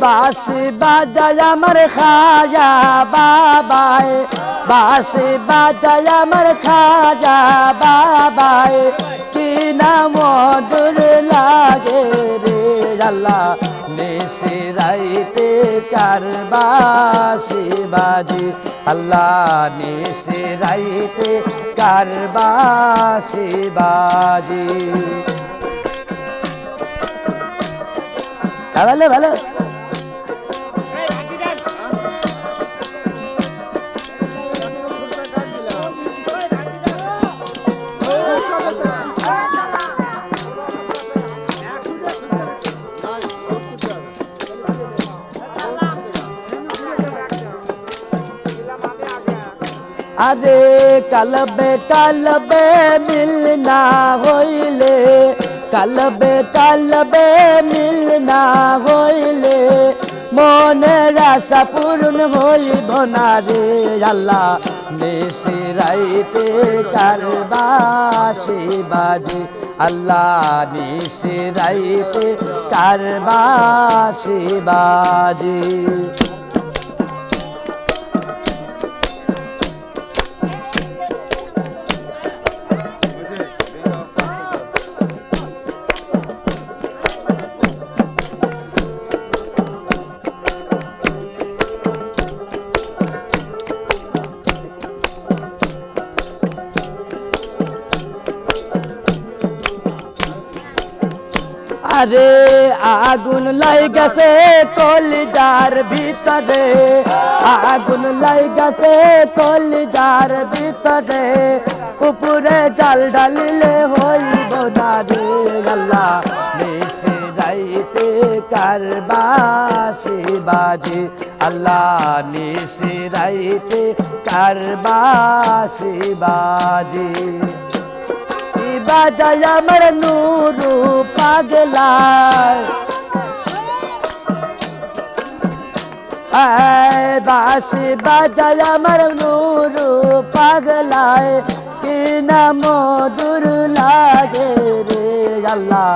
বাসি বাজায় আমার খাজা বাবায় বাসি বাজায় আমার খাজা বাবায় কি না মধুর লাগে রে আল্লাহ। নিশি রাইতে কারবাসি বাজি? আল্লাহ, নিশি রাইতে কারবাসি বাজি? ভালো ভালো। আরে কালবে কালবে মিলনা হইলে কালবে কালবে মিলনা হইলে, মনের আশা পূর্ণ হইব না রে আল্লাহ। বেশি রাইতে কারবাসি বাজে? আল্লাহ নিশি রাইতে কারবাসি বাজে? আরে আগুন লাই গেছে কলিজার ভিতরে। আগুন লাই গেছে কলিজার ভিতরে। উপরে জাল ডালিলে হইব না রে আল্লাহ। বেশি রাইতে কারবাসি বাজে। আল্লাহ নিশি রাইতে কারবাসি বাজে। বাজায় আমার নুরু আয় বাসি বাজায় আমার নুরু পাগলায়, কি না মধুর লাগে রে আল্লাহ।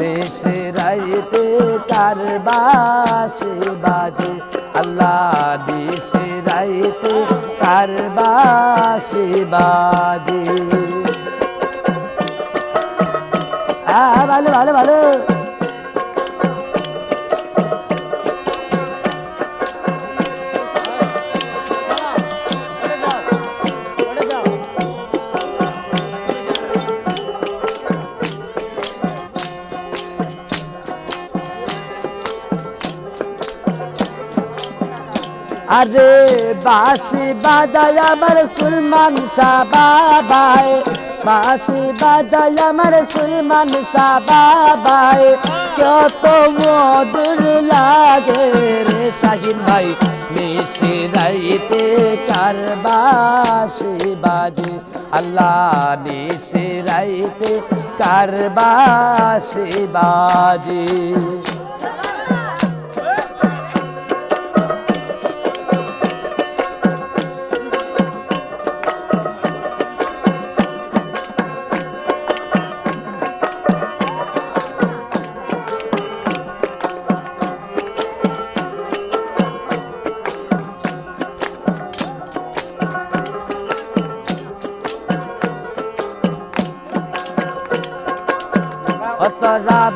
দেশে রাইতে কার বাসি বাজে, আল্লাহ দেশে রাইতে কার বাসি বাজে। ভালো ভালো ভালো। আরে বাসি বাজায় আমার সুলমান শাহ বাবাই। বাসি বাজায় আমার সুলমান শাহ বাবাই। কত মধুর লাগে রে শাহিন ভাই, মিশে রাইতে কার বাসি বাজে। আল্লাহ নিশে রাইতে কার বাসি বাজে।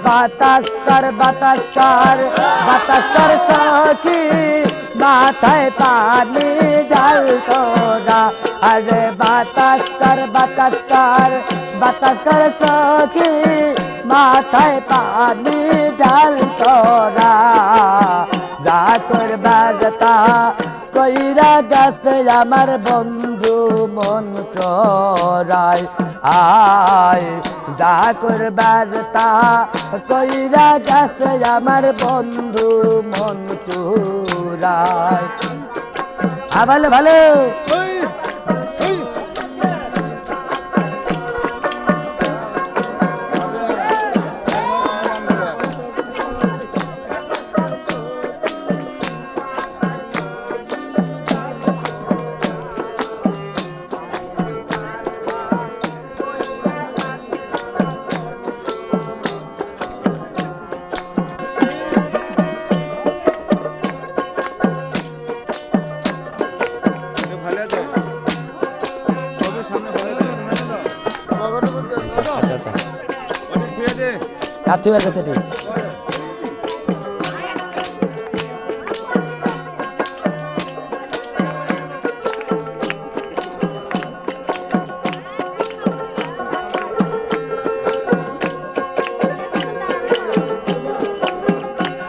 বাতাস কর বাতাস কর বাতাস কর সখী মাথায় পানি জল তোরা আরে বাতাস কর বাতাস কর মাথায় পানি জল আমার বন্ধু মন রায় আয়, যা করবার তা কইরা গেছে আমার বন্ধু মন রায় আ, ভালো ভালো। হয়ে গেছে ঠিক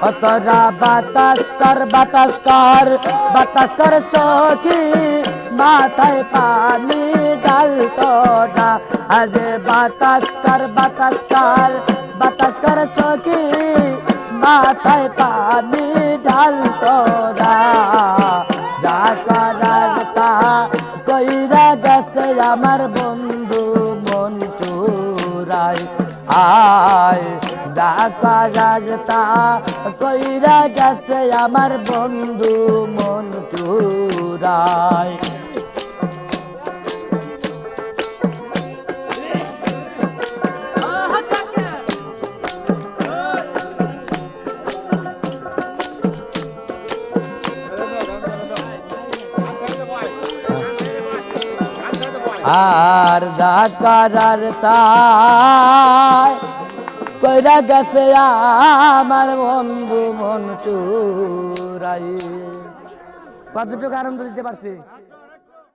অতরা বাতাস কর বাতাস কর বাতাস কর সখী মাথায় পানি ডাল তোরা আরে বাতাস কর বাতাস কর বাতাস কর সখী মাথায় পানি ডাল তোরা। যা করার তা কইরা গেছে আমার বন্ধু মন চুরাই আয় ডাকা রাগতা কইরা গেছে আমার বন্ধু মন চুরাই আর করার তাই কইরা গেছে আমার বন্ধু মন চুরাই কতটুকু আনন্দ দিতে পারছি